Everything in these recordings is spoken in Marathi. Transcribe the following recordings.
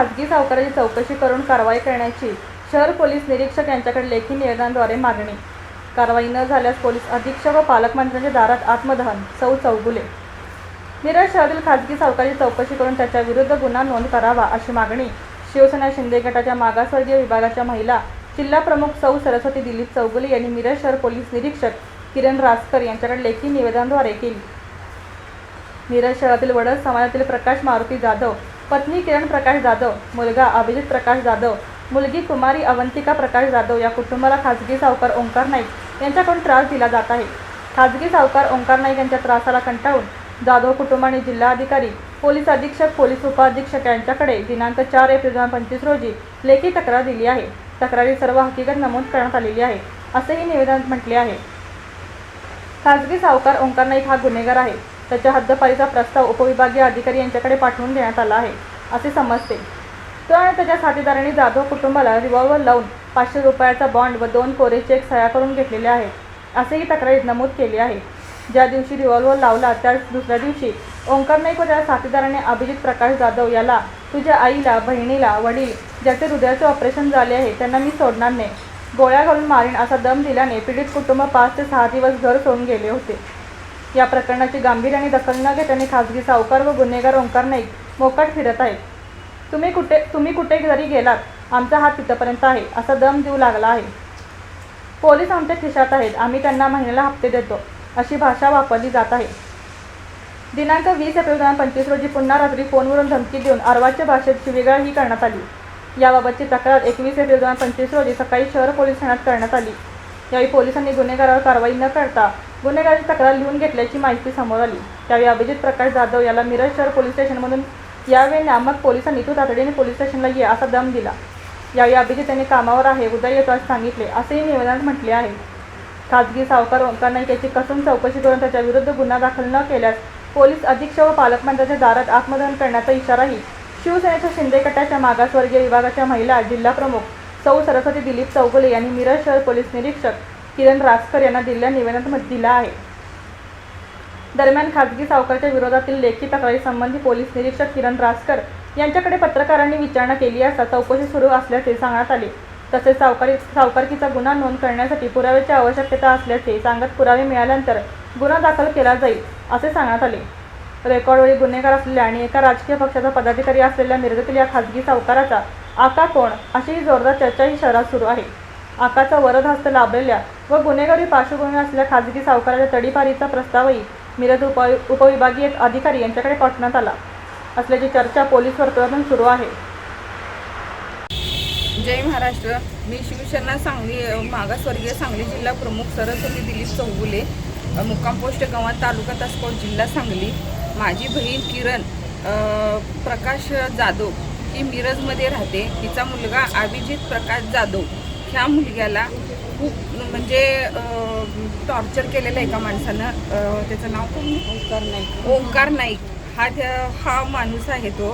खासगी सावकाराची चौकशी करून कारवाई करण्याची शहर पोलीस निरीक्षक यांच्याकडे लेखी निवेदनाद्वारे मागणी. कारवाई न झाल्यास पोलीस अधीक्षक व पालकमंत्र्यांच्या दारात आत्मदहन. सौ चौगुले. मिरज शहरातील खासगी सावकाराची चौकशी करून त्याच्या विरुद्ध गुन्हा नोंद करावा अशी मागणी शिवसेना शिंदे गटाच्या मागासवर्गीय विभागाच्या महिला जिल्हा प्रमुख सौ सरस्वती दिलीप चौगुले यांनी मिरज शहर पोलीस निरीक्षक किरण रासकर यांच्याकडे लेखी निवेदनाद्वारे केली. मिरज शहरातील वडद समाजातील प्रकाश मारुती जाधव पत्नी किरण प्रकाश जाधव मुलगा अभिजित प्रकाश जाधव मुलगी कुमारी अवंतिका प्रकाश जाधव या कुटुंबाला खाजगी सावकार ओंकार नाईक यांच्याकडून त्रास दिला जात आहे. खाजगी सावकार ओंकार नाईक यांच्या त्रासाला कंटाळून जाधव कुटुंबाने जिल्हाधिकारी पोलीस अधीक्षक पोलीस उपअधीक्षक यांच्याकडे दिनांक चार एप्रिल दोन पंचवीस रोजी लेखी तक्रार दिली आहे. तक्रारी सर्व हकीकत नमूद करण्यात आलेली आहे असेही निवेदनात म्हटले आहे. खाजगी सावकार ओंकार नाईक हा गुन्हेगार आहे. त्याच्या हद्दपारीचा प्रस्ताव उपविभागीय अधिकारी यांच्याकडे पाठवून देण्यात आला आहे असे समजते. तो आणि त्याच्या साथीदारांनी जाधव कुटुंबाला रिव्हॉल्वर लावून पाचशे रुपयाचा बॉन्ड व दोन कोरे चेक सह्या करून घेतलेले आहेत असेही तक्रारीत नमूद केले आहे. ज्या दिवशी रिव्हॉल्वर लावला त्याच दुसऱ्या दिवशी ओंकार नाईक व त्याच्या साथीदाराने अभिजित प्रकाश जाधव याला तुझ्या आईला बहिणीला वडील ज्याचे हृदयाचे ऑपरेशन झाले आहे त्यांना मी सोडणार नाही. गोळ्या घालून मारीन असा दम दिल्याने पीडित कुटुंब पाच ते सहा दिवस घर सोडून गेले होते. या प्रकरणाची गांभीर्याने दखल न घेताना खाजगी सावकार व गुन्हेगार ओंकार नाईक मोकाट फिरत आहेत. तुम्ही कुठे तुम्ही कुठे जरी गेलात आमचा हात तिथंपर्यंत आहे असा दम देऊ लागला आहे. पोलीस आमच्या खिशात आहेत आम्ही त्यांना महिन्याला हप्ते देतो अशी भाषा वापरली जात आहे. दिनांक वीस एप्रिल दोन हजार पंचवीस रोजी पुन्हा रात्री फोनवरून धमकी देऊन अर्वाच्य भाषेत शिवीगाळ ही करण्यात आली. याबाबतची तक्रार एकवीस एप्रिल दोन हजार पंचवीस रोजी सकाळी शहर पोलीस ठाण्यात करण्यात आली. यावेळी पोलिसांनी गुन्हेगारावर कारवाई न करता गुन्हेगाराची तक्रार लिहून घेतल्याची माहिती समोर आली. त्यावेळी अभिजित प्रकाश जाधव याला मिरज शहर पोलीस स्टेशनमधून यावेळी नामक पोलिसांनी तू तातडीने पोलीस स्टेशनला ये असा दम दिला. यावेळी अभिजित यांनी कामावर आहे उद्या येतो असं सांगितले. असेही निवेदनात म्हटले आहे. खाजगी सावकार ओंकार नाईक याची कसून चौकशी करून त्याच्या विरुद्ध गुन्हा दाखल न केल्यास पोलीस अधीक्षक व पालकमंत्र्यांच्या दारात आत्मदहन करण्याचा इशाराही शिवसेनेच्या शिंदे गटाच्या मागासवर्गीय विभागाच्या महिला जिल्हाप्रमुख सौ सरस्वती दिलीप चौगुले यांनी मिरज शहर पोलीस निरीक्षक किरण रासकर यांना दिलेल्या निवेदनात दिला आहे. दरम्यान खाजगी सावकारच्या विरोधातील लेखी तक्रारीसंबंधी पोलीस निरीक्षक किरण रासकर यांच्याकडे पत्रकारांनी विचारणा केली असता चौकशी सुरू असल्याचे सांगण्यात आले. तसेच सावकारी सावकारकीचा गुन्हा नोंद करण्यासाठी पुराव्याची आवश्यकता असल्याचे सांगत पुरावे मिळाल्यानंतर गुन्हा दाखल केला जाईल असे सांगण्यात आले. रेकॉर्डवेळी गुन्हेगार असलेल्या आणि एका राजकीय पक्षाचा पदाधिकारी असलेल्या मिरजेतील या खाजगी सावकाराचा आका कोण? अशीही जोरदार चर्चाही शहरात सुरू आहे. आकाचा वरदहस्त लाभलेल्या व गुन्हेगारी पार्श्वभूमी असलेल्या खाजगी सावकाराच्या तडीपारीचा प्रस्तावही मिरज उप उपविभागीय अधिकारी यांच्याकडे पाठवण्यात आला असल्याची चर्चा पोलीस वर्तुळातून सुरू आहे. जय महाराष्ट्र. मी शिवसेना सांगली मागासवर्गीय सांगली जिल्हा प्रमुख सरस्वती दिलीप चौगुले मुक्काम पोस्ट गावात तालुका तासकोट जिल्हा सांगली. माझी बहीण किरण प्रकाश जाधव ही मिरजमध्ये राहते. तिचा मुलगा अभिजित प्रकाश जाधव. ह्या मुलग्याला खूप म्हणजे टॉर्चर केलेलं आहे एका माणसानं. त्याचं नाव कोण? ओंकार नाईक. ओंकार नाईक. हा त्या हा माणूस आहे तो.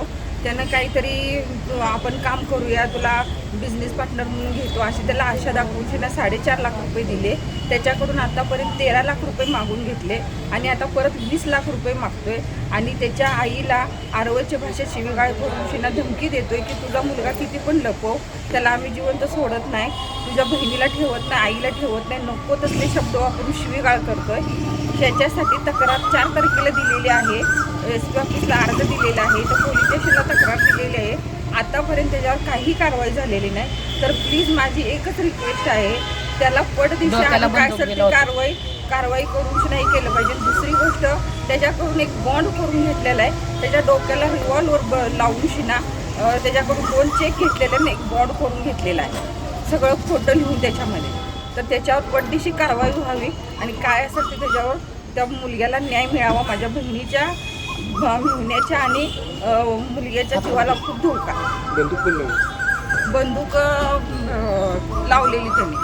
त्यानं काहीतरी आपण काम करूया तुला बिझनेस पार्टनर म्हणून घेतो अशी त्याला आशा दाखवून त्याला साडेचार लाख रुपये दिले. त्याच्याकडून आतापर्यंत तेरा लाख रुपये मागून घेतले आणि आता परत वीस लाख रुपये मागतोय. आणि त्याच्या आईला आरवच्या भाषेत शिवीगाळ करून शिना धमकी देतोय की तुझा मुलगा किती पण लपव त्याला आम्ही जिवंत सोडत नाही तुझ्या बहिणीला ठेवत नाही आईला ठेवत नाही नको तसले शब्द वापरून शिवीगाळ करतोय. त्याच्यासाठी तक्रार चार तारखेला दिलेली आहे. एस पी ऑफिसला अर्ज दिलेला आहे. तर पोलीस स्टेशनला तक्रार दिलेली आहे. आतापर्यंत त्याच्यावर काही कारवाई झालेली नाही. तर प्लीज माझी एकच रिक्वेस्ट आहे. त्याला दिला होता. कारवाई कारवाई करून नाही केलं पाहिजे. दुसरी गोष्ट त्याच्याकडून एक बॉन्ड करून घेतलेला आहे. त्याच्या डोक्याला रिव्हॉल्वर लावून शिना. त्याच्याकडून दोन चेक घेतलेले आणि एक बॉन्ड करून घेतलेला आहे. सगळं खोटं लिहून त्याच्यामध्ये. तर त्याच्यावर पटदिशी कारवाई व्हावी आणि काय असेल ते त्याच्यावर त्या मुलग्याला न्याय मिळावा माझ्या बहिणीच्या मिळण्याच्या आणि मुलग्याच्या जीवाला खूप धोका बंदूक. बंदूक लावलेली त्यांनी